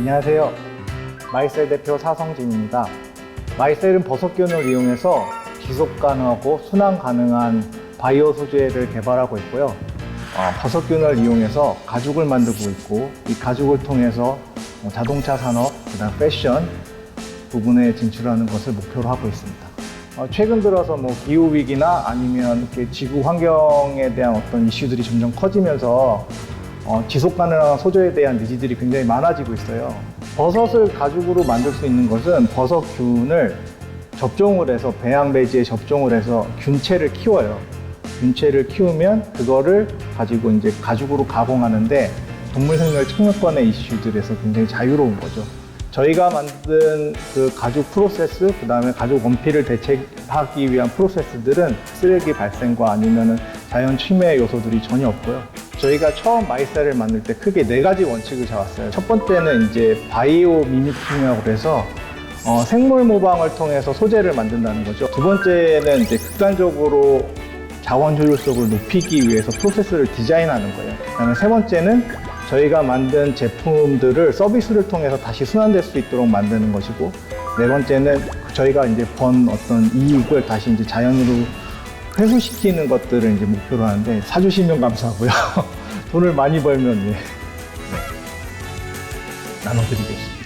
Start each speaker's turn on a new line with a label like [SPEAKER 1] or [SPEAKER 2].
[SPEAKER 1] 안녕하세요. 마이셀 대표 사성진입니다. 마이셀은 버섯균을 이용해서 지속 가능하고 순환 가능한 바이오 소재를 개발하고 있고요. 어, 버섯균을 이용해서 가죽을 만들고 있고 이 가죽을 통해서 뭐 자동차 산업, 그다음 패션 부분에 진출하는 것을 목표로 하고 있습니다. 어, 최근 들어서 뭐 기후 위기나 아니면 지구 환경에 대한 어떤 이슈들이 점점 커지면서 어, 지속 가능한 소재에 대한 니즈들이 굉장히 많아지고 있어요. 버섯을 가죽으로 만들 수 있는 것은 버섯균을 접종을 해서 배양 배지에 접종을 해서 균체를 키워요. 균체를 키우면 그거를 가지고 이제 가죽으로 가공하는데 동물생물 청력관의 이슈들에서 굉장히 자유로운 거죠. 저희가 만든 그 가죽 프로세스, 그 다음에 가죽 원피를 대체하기 위한 프로세스들은 쓰레기 발생과 아니면은 자연 침해 요소들이 전혀 없고요. 저희가 처음 마이셀을 만들 때 크게 네 가지 원칙을 잡았어요. 첫 번째는 이제 바이오 미미킹이라고 그래서 어, 생물 모방을 통해서 소재를 만든다는 거죠. 두 번째는 이제 극단적으로 자원 효율성을 높이기 위해서 프로세스를 디자인하는 거예요. 그다음에 세 번째는 저희가 만든 제품들을 서비스를 통해서 다시 순환될 수 있도록 만드는 것이고 네 번째는 저희가 이제 번 어떤 이익을 다시 이제 자연으로 회수시키는 것들을 이제 목표로 하는데 사주시면 감사하고요. 돈을 많이 벌면 예. 네. 나눠드리겠습니다.